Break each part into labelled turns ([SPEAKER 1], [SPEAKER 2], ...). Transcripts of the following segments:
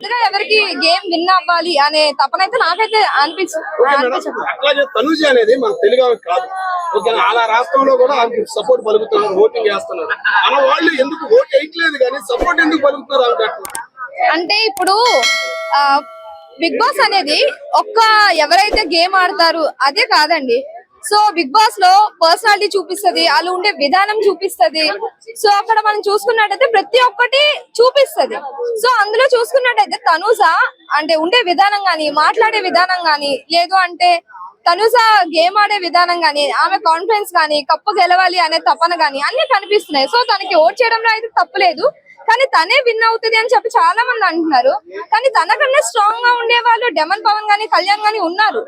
[SPEAKER 1] ఎవరికి game win అవ్వాలి అనే తపన అయితే నాకైతే అనిపించ
[SPEAKER 2] ఓకే మేడం అట్లాగే తనుజ అనేది మన తెలుగు కాదు. ఓకే అలా రాష్ట్రంలో కూడా ఆమెకి సపోర్ట్ పలుకుతున్నారు ఓటింగ్ చేస్తున్నారు. మన వాళ్ళు ఎందుకు ఓట్ వేయట్లేదు కానీ సపోర్ట్ ఎందుకు పలుకుతున్నారు ఆమెకి?
[SPEAKER 1] అంటే ఇప్పుడు బిగ్ బాస్ అనేది ఒక్క ఎవరైతే గేమ్ ఆడతారు అదే కాదండి. సో బిగ్ బాస్లో పర్సనాలిటీ చూపిస్తది వాళ్ళు ఉండే విధానం చూపిస్తది. సో అక్కడ మనం చూసుకున్నట్టయితే ప్రతి ఒక్కటి చూపిస్తది. సో అందులో చూసుకున్నట్టయితే తనుజ అంటే ఉండే విధానం గాని మాట్లాడే విధానం గాని లేదు అంటే తనుజ గేమ్ ఆడే విధానం గాని ఆమె కాన్ఫిడెన్స్ గాని కప్పు గెలవాలి అనే తపన గాని అన్ని కనిపిస్తున్నాయి. సో తనకి ఓట్ చేయడంలో అయితే తప్పులేదు కానీ తనే విన్ అవుతుంది అని చెప్పి చాలా మంది అంటున్నారు. కానీ తనకన్నా స్ట్రాంగ్గా ఉండే వాళ్ళు డెమన్ పవన్ గాని కళ్యాణ్ గాని ఉన్నారు.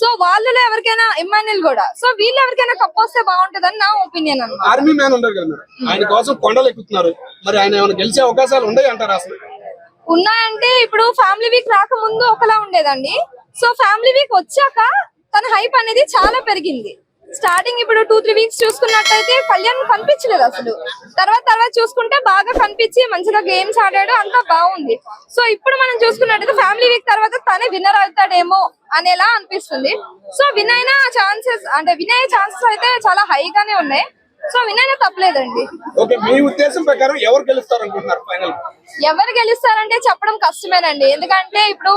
[SPEAKER 1] సో వాళ్ళలో ఎవరికైనా ఇమ్మాన్యుల్ కూడా. సో వీళ్ళు ఎవరికైనా కప్ వస్తే బాగుంటదని నా ఒపీనియన్ అన్నమాట.
[SPEAKER 2] ఆర్మీ మ్యాన్ ఉన్నారు కదా ఆయన కోసం కొండలు ఎక్కుతున్నారు. మరి ఆయన ఏమైనా గెలిచే అవకాశాలు ఉన్నాయి అంటారు అసలు?
[SPEAKER 1] ఉన్నాయంటే ఇప్పుడు ఫ్యామిలీ వీక్ రాకముందు ఒకలా ఉండేదండి. సో ఫ్యామిలీ వీక్ వచ్చాక తన హైప్ అనేది చాలా పెరిగింది. స్టార్టింగ్ ఇప్పుడు టూ త్రీ వీక్స్ చూసుకున్నట్టయితే కళ్యాణ్ కనిపించలేదు అసలు. తర్వాత తర్వాత చూసుకుంటే బాగా కనిపించి మంచిగా గేమ్స్ ఆడాడు అంతా బాగుంది. సో ఇప్పుడు మనం చూసుకున్నట్టయితే ఫ్యామిలీ వీక్ తర్వాత తనే విన్నర్ అవుతాడేమో అనేలా అనిపిస్తుంది. సో విన్ అయిన ఛాన్సెస్ అంటే విన్ అయ్యే ఛాన్సెస్ అయితే చాలా హైగానే ఉన్నాయి. సో విన్ అయినా తప్పలేదండి.
[SPEAKER 2] ఓకే మీ ఉద్దేశం ప్రకారం ఎవరు గెలుస్తారు అనుకుంటున్నారు ఫైనల్?
[SPEAKER 1] ఎవరు గెలుస్తారంటే చెప్పడం కష్టమేనండి. ఎందుకంటే ఇప్పుడు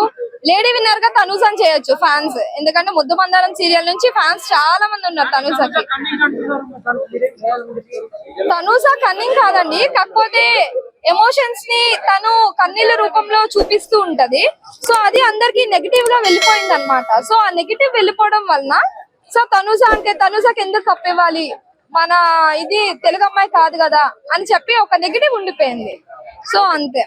[SPEAKER 1] లేడీ విన్నర్గా తనుజని చేయొచ్చు ఫ్యాన్స్. ఎందుకంటే ముద్దు మందారం సీరియల్ నుంచి ఫ్యాన్స్ చాలా మంది ఉన్నారు తనుజకి. తనుజ కన్నింగ్ కాదండి. కాకపోతే ఎమోషన్స్ని తను కన్నీళ్ళ రూపంలో చూపిస్తూ ఉంటది. సో అది అందరికి నెగిటివ్గా వెళ్ళిపోయింది అనమాట సో ఆ నెగిటివ్ వెళ్ళిపోవడం వలన సో తనుజ అంటే తనుజకి ఎందుకు కప్పివ్వాలి మన ఇది తెలుగు అమ్మాయి కాదు కదా అని చెప్పి ఒక నెగిటివ్ ఉండిపోయింది. సో అంతే.